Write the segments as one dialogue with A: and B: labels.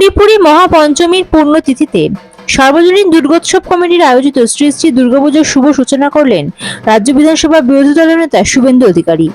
A: ত্রিপুরী মহাপঞ্চমীর পূর্ণতিথিতে সর্বজনীন দুর্গোৎসব কমিটির আয়োজিত শ্রী শ্রী দুর্গাপুজোর শুভ সূচনা করলেন রাজ্য বিধানসভা বিরোধী দলের নেতা শুভেন্দু অধিকারী।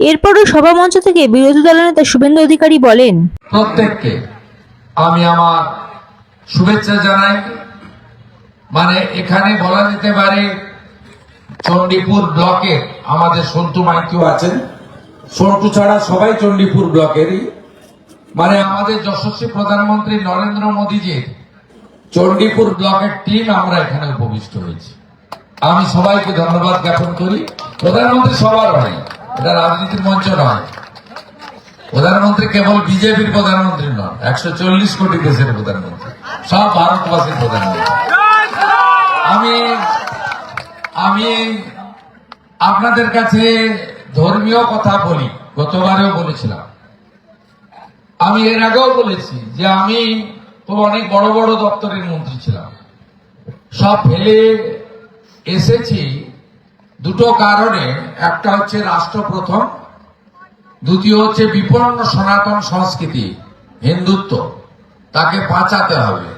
A: এরপরও সভামঞ্চ থেকে বিরোধী দলের নেতা শুভেন্দু অধিকারী বলেন,
B: প্রত্যেককে আমি আমার শুভেচ্ছা জানাই। মানে এখানে বলা যেতে পারে চণ্ডীপুর ব্লকের আমাদের সন্টু মাইকিও আছেন। সন্টু ছাড়া সবাই চণ্ডীপুর ব্লকেরই। মানে আমাদের যশস্বী প্রধানমন্ত্রী নরেন্দ্র মোদীজির চণ্ডীপুর ব্লকের টিম আমরা এখানে উপবিষ্ট হয়েছি। আমি সবাইকে ধন্যবাদ জ্ঞাপন করি। প্রধানমন্ত্রী সবার হয়। এটা রাজনীতির মঞ্চ নয়। প্রধানমন্ত্রী কেবল বিজেপির প্রধানমন্ত্রী নন, একশো চল্লিশ কোটি দেশের প্রধানমন্ত্রী। সব ভারতবাসীর প্রধানমন্ত্রী। আমি আমি আপনাদের কাছে ধর্মীয় কথা বলি, গতবারেও বলেছিলাম। আমি এর আগেও বলেছি যে আমি তো অনেক বড় বড় দপ্তরের মন্ত্রী ছিলাম। সব ফেলে এসেছি দুটো কারণে, একটা হচ্ছে রাষ্ট্র প্রথম, দ্বিতীয় হচ্ছে বিপন্ন সনাতন সংস্কৃতি, হিন্দুত্ব, তাকে বাঁচাতে হবে।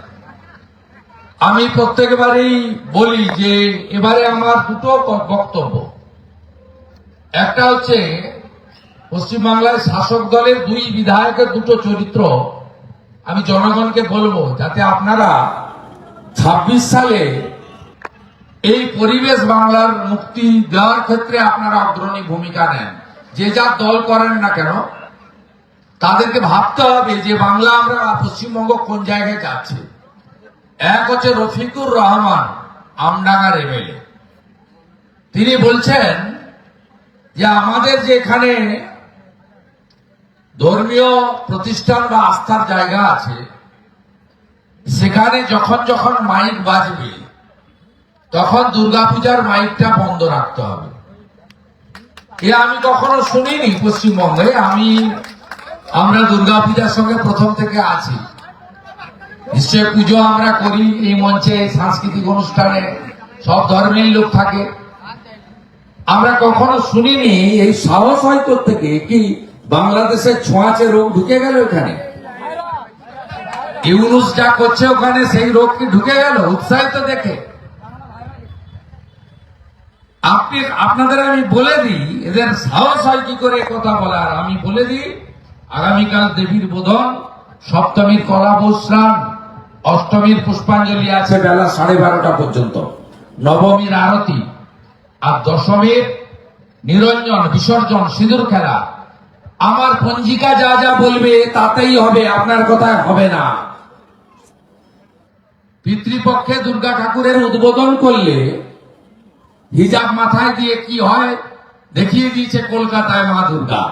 B: আমি প্রত্যেকবারই বলি যে এবারে আমার দুটো বক্তব্য। একটা হচ্ছে পশ্চিমবাংলায় শাসক দলের দুই বিধায়কের দুটো চরিত্র আমি জনগণকে বলব, যাতে আপনারা ছাব্বিশ সালে এই পরিবেশ বাংলার মুক্তি দেওয়ার ক্ষেত্রে আপনারা অগ্রণী ভূমিকা নেন। যে যা দল করেন না কেন, তাদেরকে ভাবতে হবে যে বাংলা আমরা পশ্চিমবঙ্গ কোন জায়গায় যাচ্ছে। এক হচ্ছে রফিকুর রহমান, আমডাঙ্গার এমএলএ তিনি বলছেন যে আমাদের যে এখানে ধর্মীয় প্রতিষ্ঠান বা আস্থার জায়গা আছে, সেখানে যখন যখন মাইক বাজবে তখন দুর্গাপূজার মাইকটা বন্ধ রাখতে হবে। এ আমি কখনো শুনিনি পশ্চিমবঙ্গে, আমি, আমরা দুর্গাপূজার সঙ্গে প্রথম থেকে আছি। নিশ্চয় পুজো আমরা করি এই মঞ্চে, সাংস্কৃতিক অনুষ্ঠানে, সব ধর্মের লোক থাকে। আমরা কখনো শুনিনি এই সাহস হয় থেকে কি বাংলাদেশের ছোঁয়াচে রোগ ঢুকে গেল এখানে? ইউনুস যা করছে ওখানে সেই রোগ কি ঢুকে গেল, উৎসাহিত দেখে। আপনি, আপনাদের আমি বলে দিই, এদের সাহস হয় কি করে কথা বলার? আমি বলে দিই, আগামীকাল দেবীর বোধন, সপ্তমীর কলাবস্রান অষ্টমীর পুষ্পাঞ্জলি আছে বেলা সাড়ে বারোটা পর্যন্ত। নবমীর আরতি, আর দশমীর নিরঞ্জন, বিসর্জন, সিঁদুর খেলা। আমার পঞ্জিকা যা যা বলবে তাতেই হবে, আপনার কথায় হবে না। পিতৃপক্ষে দুর্গা ঠাকুরের উদ্বোধন করলে হিজাব মাথায় দিয়ে কি হয়? দেখিয়ে দিয়েছে কলকাতায় মা দুর্গা।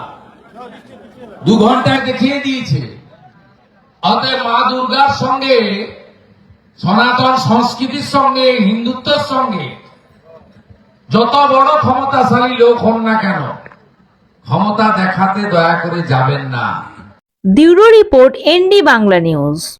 B: দু ঘন্টায় দেখিয়ে দিয়েছে। অতএব মা দুর্গার সঙ্গে, সনাতন সংস্কৃতির সঙ্গে, হিন্দুত্বের সঙ্গে, যত বড় ক্ষমতাশালী লোক হন না কেন, ক্ষমতা দেখাতে দয়া করে যাবেন না।
A: Bureau report N D Bangla news.